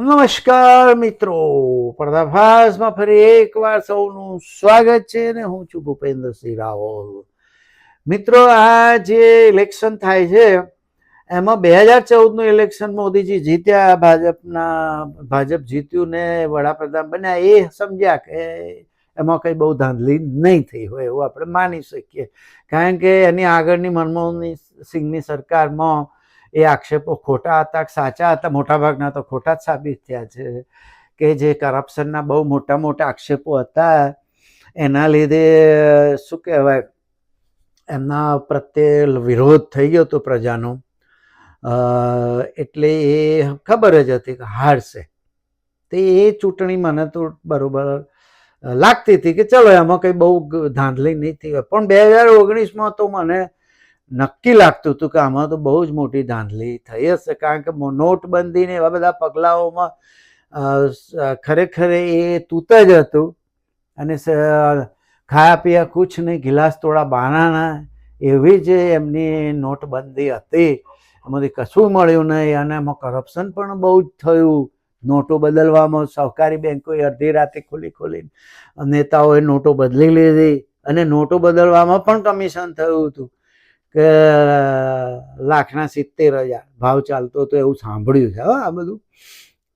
નમસ્કાર મિત્રો. પર્દાફાસમાં ફરી એકવાર સૌનું સ્વાગત છે ને હું છું ભૂપેન્દ્રસિંહ રાવલ. મિત્રો, આ જે ઇલેક્શન થાય છે, એમાં બે હજાર ચૌદનું ઇલેક્શન મોદીજી જીત્યા, ભાજપના, ભાજપ જીત્યું ને વડાપ્રધાન બન્યા, એ સમજ્યા કે એમાં કંઈ બહુ ધાંધલી નહીં થઈ હોય એવું આપણે માની શકીએ. કારણ કે એની આગળની મનમોહન સિંહની સરકારમાં એ આક્ષેપો ખોટા હતા સાચા હતા? મોટાભાગના તો ખોટા જ સાબિત થયા છે કે જે કરપ્શનના બહુ મોટા મોટા આક્ષેપો હતા, એના લીધે શું કહેવાય, એમના પ્રત્યે વિરોધ થઈ ગયો હતો પ્રજાનો. એટલે એ ખબર જ હતી કે હારશે. તે એ ચૂંટણી મને તો બરોબર લાગતી હતી કે ચલો એમાં કંઈ બહુ ધાંધલી નહીં થઈ પણ બે હજાર ઓગણીસમાં તો મને નક્કી લાગતું હતું કે આમાં તો બહુ જ મોટી ધાંધલી થઈ હશે, કારણ કે નોટબંધીને એવા બધા પગલાઓમાં ખરેખર એ તૂત જ હતું. અને ખાયા પીયા કુછ નહીં, ગિલાસ તોડા બાનાના એવી જે એમની નોટબંધી હતી, એમાંથી કશું મળ્યું નહીં અને એમાં કરપ્શન પણ બહુ જ થયું. નોટો બદલવામાં સહકારી બેંકોએ અડધી રાતે ખોલી ખોલી નેતાઓએ નોટો બદલી લીધી અને નોટો બદલવામાં પણ કમિશન થયું હતું. કે લાખના સિત્તેર હજાર. ભાવ ચાલતો હતો એવું સાંભળ્યું છે, હા, આ બધું.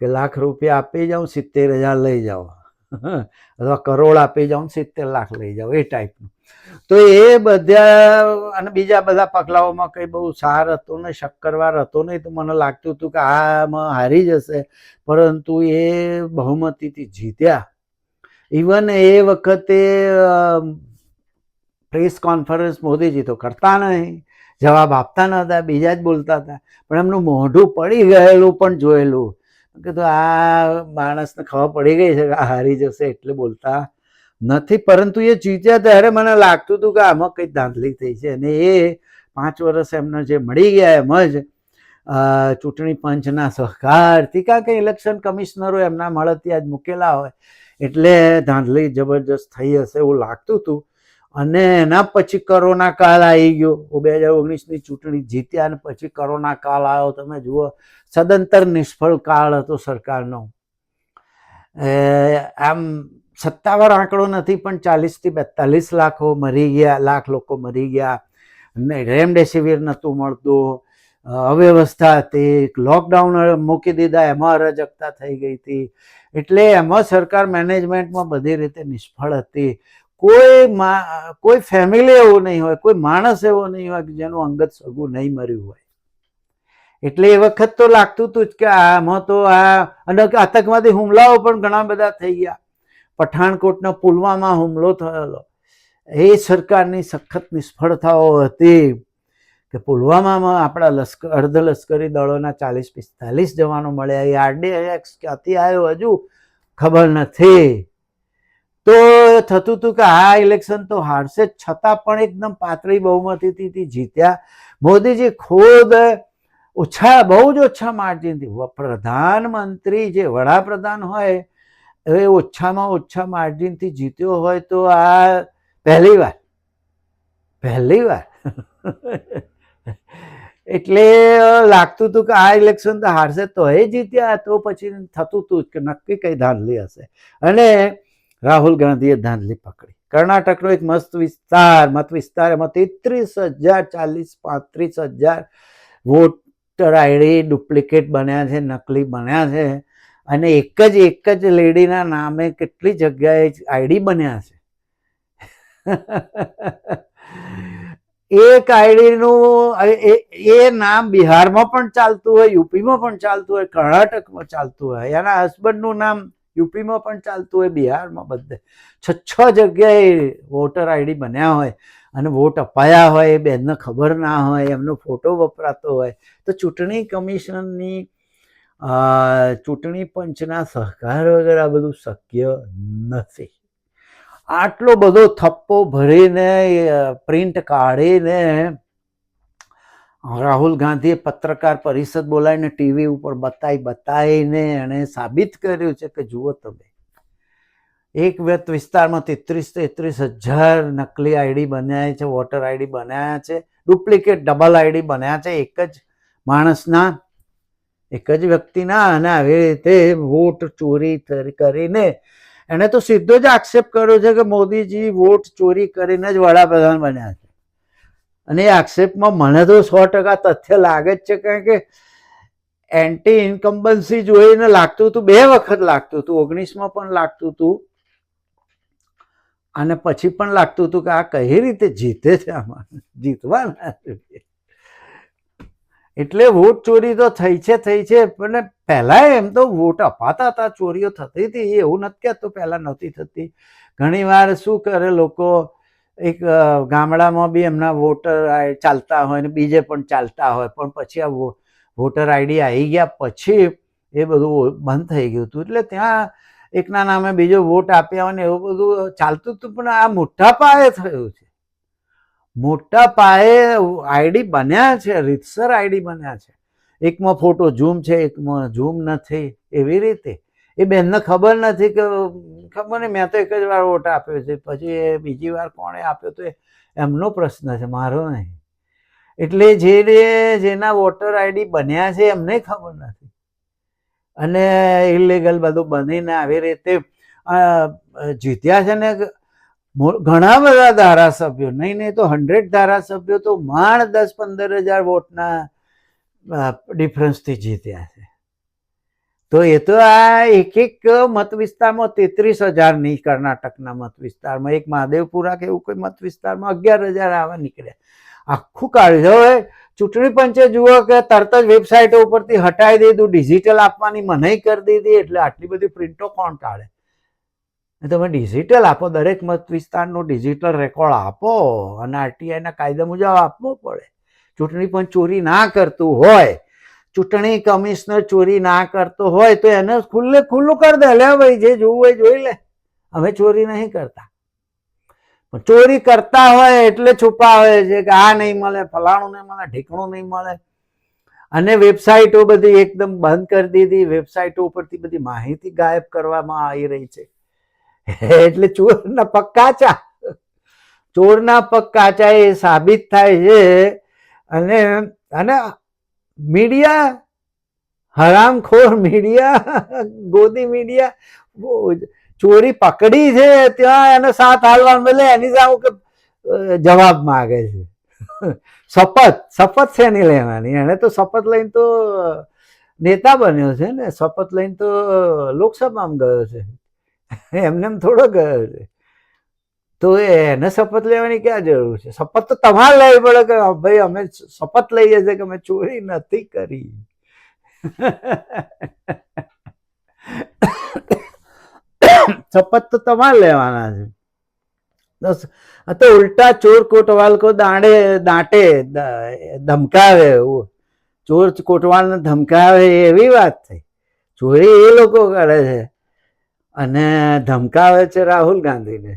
કે લાખ રૂપિયા આપી જાઉં સિત્તેર હજાર લઈ જાઓ. અથવા કરોડ આપી જાઉં સિત્તેર લાખ લઈ જાઓ, એ ટાઈપનું. તો એ બધા અને બીજા બધા પગલાઓમાં કંઈ બહુ સાર હતો ને, શક્કરવાર હતો નહીં, તો મને લાગતું હતું કે આમાં હારી જશે પરંતુ એ બહુમતીથી જીત્યા. ઇવન એ વખતે પ્રેસ કોન્ફરન્સ મોદીજી તો કરતા નહીં, જવાબ આપતા નહોતા બીજા જ બોલતા હતા. પણ એમનું મોઢું પડી ગયેલું પણ જોયેલું. કીધું, આ માણસને ખબર પડી ગઈ છે કે હારી જશે એટલે બોલતા નથી. પરંતુ એ જીત્યા ત્યારે મને લાગતું હતું કે આમાં કંઈ ધાંધલી થઈ છે. અને એ પાંચ વર્ષ એમને જે મળી ગયા એમ જ ચૂંટણી પંચના સહકારથી કારણ કે ઇલેક્શન કમિશનરો એમના મળતિયા જ મૂકેલા હોય. એટલે ધાંધલી જબરજસ્ત થઈ હશે એવું લાગતું હતું. અને એના પછી કોરોના કાળ આવી ગયો. બે હજાર ઓગણીસની ચૂંટણી જીત્યા અને પછી કોરોના કાળ આવ્યો. તમે જુઓ, સદંતર નિષ્ફળ કાળ હતો સરકારનો. આમ સત્તાવાર આંકડો નથી, પણ ચાલીસથી બેતાલીસ લાખો મરી ગયા, લાખ લોકો મરી ગયા. રેમડેસિવિર નહોતું મળતું. અવ્યવસ્થા હતી. લોકડાઉન મૂકી દીધા, એમાં અરાજકતા થઈ ગઈ હતી. એટલે એમાં સરકાર મેનેજમેન્ટમાં બધી રીતે નિષ્ફળ હતી. કોઈ કોઈ ફેમિલી એવો નહીં હોય, કોઈ માણસ એવો નહીં હોય કે જેનું અંગત સગું નહીં મર્યું હોય. એટલે એ વખત તો લાગતું હતું જ કે આમાં તો આ, અને આતંકવાદી હુમલાઓ પણ ઘણા બધા થઈ ગયા. પઠાણકોટનો પુલવામા હુમલો થયેલો. એ સરકારની સખત નિષ્ફળતાઓ હતી કે પુલવામામાં આપણા લશ્કર, અર્ધ લશ્કરી દળોના ચાલીસ પિસ્તાલીસ જવાનો મળ્યા. એ આરડીએક્સ ક્યાંથી આવ્યો હજુ? ખબર નથી. તો થતું હતું કે આ ઇલેક્શન તો હારશે છતાં પણ એકદમ પાતળી બહુમતીથી જીત્યા. મોદીજી ખુદ ઓછા, બહુ જ ઓછા માર્જિનથી પ્રધાનમંત્રી જે વડાપ્રધાન હોય, એ ઓછામાં ઓછા માર્જિનથી જીત્યો હોય તો આ પહેલી વાર. પહેલી વાર. એટલે લાગતું હતું કે આ ઇલેક્શન તો હારશે તો એ જીત્યા. તો પછી થતું હતું કે નક્કી કઈ ધાંધલી હશે. અને રાહુલ ગાંધીએ ધાંધલી પકડી. કર્ણાટકનો એક મસ્ત વિસ્તાર, મત વિસ્તાર, એમાં તેત્રીસ હજાર, ચાલીસ, પાંત્રીસ હજાર વોટર આઈડી ડુપ્લિકેટ બન્યા છે, નકલી બન્યા છે અને એક જ એક જ લેડીના નામે કેટલી જગ્યાએ આઈડી બન્યા છે. એક આઈડીનું એ નામ બિહારમાં પણ ચાલતું હોય, યુપીમાં પણ ચાલતું હોય, કર્ણાટકમાં ચાલતું હોય, એના હસબન્ડનું નામ યુપીમાં પણ ચાલતું હોય, બિહારમાં બધે. છ છ જગ્યાએ વોટર આઈડી બન્યા હોય અને વોટ અપાયા હોય, એ બેનને ખબર ના હોય, એમનો ફોટો વપરાતો હોય. તો ચૂંટણી કમિશનની ચૂંટણી પંચના સહકાર વગર આ બધું શક્ય નથી. આટલો બધો થપ્પો ભરીને પ્રિન્ટ કાઢીને રાહુલ ગાંધીએ પત્રકાર પરિષદ બોલાવીને ટીવી ઉપર બતાવી બતાવીને એણે સાબિત કર્યું છે કે જુઓ તમે, એક વ્યક્ત વિસ્તારમાં તેત્રીસ તેત્રીસ હજાર નકલી આઈડી બન્યા છે, વોટર આઈડી બનાવ્યા છે, ડુપ્લિકેટ ડબલ આઈડી બનાવ્યા છે, એક જ માણસના, એક જ વ્યક્તિના અને આવી રીતે વોટ ચોરી કરીને એણે તો સીધો જ આક્ષેપ કર્યો છે કે મોદીજી વોટ ચોરી કરીને જ વડાપ્રધાન બન્યા છે. અને એ આક્ષેપમાં મને તો સો ટકા તથ્ય લાગે જ છે, કારણ કે એન્ટી ઇન્કમ્બન્સી જોઈને લાગતું હતું, બે વખત લાગતું હતું, ઓગણીસમાં પણ લાગતું હતું, અને પછી પણ લાગતું હતું કે આ કઈ રીતે જીતે છે આમાં? જીતવાના એટલે વોટ ચોરી તો થઈ છે થઈ છે, પણ પહેલા એમ તો વોટ અપાતા હતા, ચોરીઓ થતી હતી, એવું નથી કહેતો પહેલા નહોતી થતી. ઘણી વાર શું કરે લોકો એક ગામડામાં બી એમના વોટર ચાલતા હોય ને બીજે પણ ચાલતા હોય, પણ પછી આ વોટર આઈડી આવી ગયા પછી એ બધું બંધ થઈ ગયું હતું. એટલે ત્યાં એકના નામે બીજો વોટ આપ્યા હોય ને એવું બધું ચાલતું હતું, પણ આ મોટા પાયે થયું છે. મોટા પાયે આઈડી બન્યા છે, રીતસર આઈડી બન્યા છે. એકમાં ફોટો ઝૂમ છે, એકમાં ઝૂમ નથી, એવી રીતે. એ બેનને ખબર નથી કે, ખબર નહીં, મેં તો એક જ વાર વોટ આપ્યો છે. પછી એ બીજી વાર કોણે આપ્યો તો એમનો પ્રશ્ન છે, મારો નહીં. એટલે જે જેના વોટર આઈડી બન્યા છે, એમને ખબર નથી. અને ઇલીગલ બધું બનીને આવી રીતે જીત્યા છે ને ઘણા બધા ધારાસભ્યો, નહીં નહીં, તો હંડ્રેડ ધારાસભ્યો તો માણ દસ પંદર હજાર વોટના ડિફરન્સથી જીત્યા છે. તો એ તો આ એક એક મત વિસ્તારમાં તેત્રીસ હજારની કર્ણાટકના મત વિસ્તારમાં, એક મહાદેવપુરા કે એવું કોઈ મત વિસ્તારમાં અગિયાર હજાર આવા નીકળ્યા. આખું કાઢ્યું હવે ચૂંટણી પંચે જુઓ કે તરત જ વેબસાઇટો ઉપરથી હટાવી દીધું, ડિજિટલ આપવાની મનાઈ કરી દીધી, એટલે આટલી બધી પ્રિન્ટો કોણ કાઢે? તમે ડિજિટલ આપો, દરેક મત વિસ્તારનો ડિજિટલ રેકોર્ડ આપો અને આરટીઆઈના કાયદા મુજબ આપવો પડે. ચૂંટણી પંચ ચોરી ના કરતું હોય ચૂંટણી કમિશનર ચોરી ના કરતો હોય તો એને ખુલ્લે ખુલ્લું કરી દે. લે ભાઈ, જે જોવું હોય જોઈ લે. અમે ચોરી નહીં કરતા. પણ ચોરી કરતા હોય એટલે છુપાવે છે કે આ નહીં મળે, ફલાણું નહીં મળે, ઢીકણું નહીં મળે. અને વેબસાઇટો બધી એકદમ બંધ કરી દીધી. વેબસાઇટો ઉપરથી બધી માહિતી ગાયબ કરવામાં આવી રહી છે. એટલે ચોરના પગ કાચા ચોરના પગ કાચા એ સાબિત થાય છે. અને અને મીડિયા, હરામખોર મીડિયા, ગોદી મીડિયા ચોરી પકડી છે, ત્યાં એને સાથ હાલવા મળે, એની સામે કે જવાબ માગે છે. શપથ શપથ છે નહીં લેવાની. એને તો શપથ લઈને તો નેતા બન્યો છે ને, શપથ લઈને તો લોકસભામાં ગયો છે. એમને એમ થોડો ગયો છે. તો એને શપથ લેવાની ક્યાં જરૂર છે? શપથ તો તમારે લેવી પડે કે ભાઈ અમે શપથ લઈએ છીએ કે અમે ચોરી નથી કરી? શપથ તો તમારે લેવાના છે. તો ઉલટા ચોર કોટવાલ કો દાંડે, દાંટે ધમકાવે ચોર કોટવાલને ધમકાવે એવી વાત થઈ. ચોરી એ લોકો કરે છે. અને ધમકાવે છે રાહુલ ગાંધીને.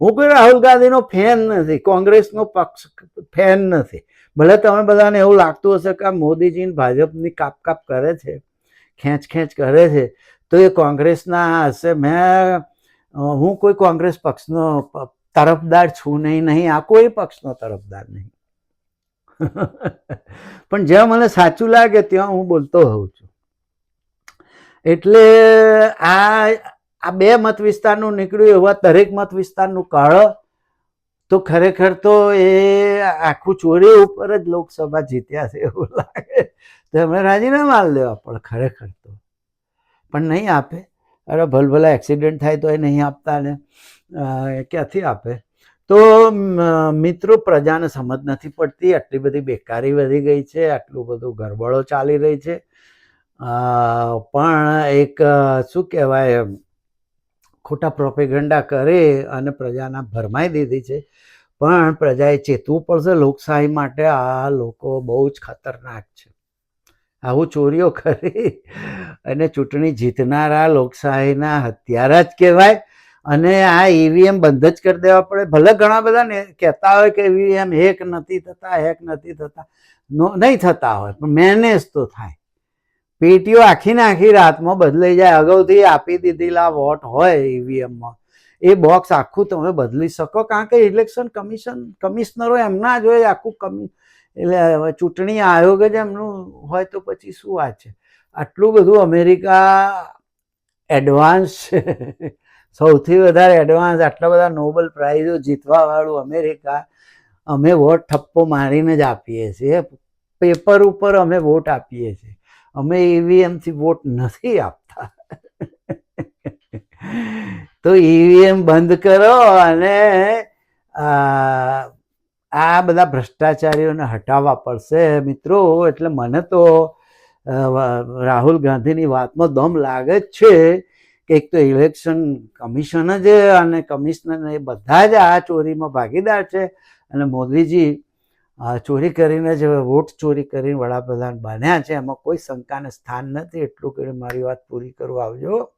હું કોઈ રાહુલ ગાંધીનો ફેન નથી, કોંગ્રેસનો પક્ષ ફેન નથી. ભલે તમે બધાને એવું લાગતું હશે કે આ મોદીજીને ભાજપની કાપ કાપ કરે છે, ખેંચ ખેંચ કરે છે, તો એ કોંગ્રેસના હશે. મેં હું કોઈ કોંગ્રેસ પક્ષનો તરફદાર છું નહીં નહીં, આ કોઈ પક્ષનો તરફદાર નહીં. પણ જ્યાં મને સાચું લાગે ત્યાં હું બોલતો હોઉં છું. એટલે આ આ બે મત વિસ્તારનું નીકળ્યું એવા દરેક મત વિસ્તારનું કાઢો તો ખરેખર તો એ આખું ચોરી ઉપર જ લોકસભા જીત્યા છે એવું લાગે. તો એમણે રાજીનામા દેવા પણ ખરેખર તો. પણ નહીં આપે. અરે ભલભલા એક્સિડન્ટ થાય તો એ નહીં આપતા ને ક્યાંથી આપે? તો મિત્રો પ્રજાને સમજ નથી પડતી, આટલી બધી બેકારી વધી ગઈ છે, આટલું બધું ગરબડો ચાલી રહી છે. પણ એક શું કહેવાય ખોટા પ્રોપેગંડા કરે અને પ્રજાના ભરમાઈ દીધી છે. પણ પ્રજાએ ચેતવું પડશે. લોકશાહી માટે આ લોકો બહુ જ ખતરનાક છે. આવું ચોરીઓ કરી અને ચૂંટણી જીતનારા લોકશાહીના હત્યારા જ કહેવાય. અને આ ઈવીએમ બંધ જ કરી દેવા પડે. ભલે ઘણા બધા ને કહેતા હોય કે ઈવીએમ હેક નથી થતા, હેક નથી થતા. નો, નહીં થતા હોય, પણ મેનેજ તો થાય. પેટીઓ આખી ને આખી રાતમાં બદલાઈ જાય. અગાઉથી આપી દીધેલા વોટ હોય ઈવીએમમાં. એ બોક્સ આખું તમે બદલી શકો. કારણ કે ઇલેક્શન કમિશન, કમિશનરો એમના જ હોય, આખું કમિ, એટલે ચૂંટણી આયોગ જ એમનું હોય તો પછી શું વાત છે? આટલું બધું અમેરિકા એડવાન્સ છે. સૌથી વધારે એડવાન્સ આટલા બધા નોબલ પ્રાઇઝો જીતવાવાળું અમેરિકા. અમે વોટ ઠપ્પો મારીને જ આપીએ છીએ. પેપર ઉપર અમે વોટ આપીએ છીએ. અમે ઈવીએમથી વોટ નથી આપતા. તો ઈવીએમ બંધ કરો અને આ બધા ભ્રષ્ટાચારીઓને હટાવવા પડશે મિત્રો. એટલે મને તો રાહુલ ગાંધીની વાતમાં દમ લાગે જ છે કે એક તો ઇલેક્શન કમિશન જ અને કમિશનર એ બધા જ આ ચોરીમાં ભાગીદાર છે. અને મોદીજી ચોરી કરીને જ વોટ ચોરી કરીને વડાપ્રધાન બન્યા છે, એમાં કોઈ શંકાને સ્થાન નથી. એટલું કરીને મારી વાત પૂરી કરવા આવજો.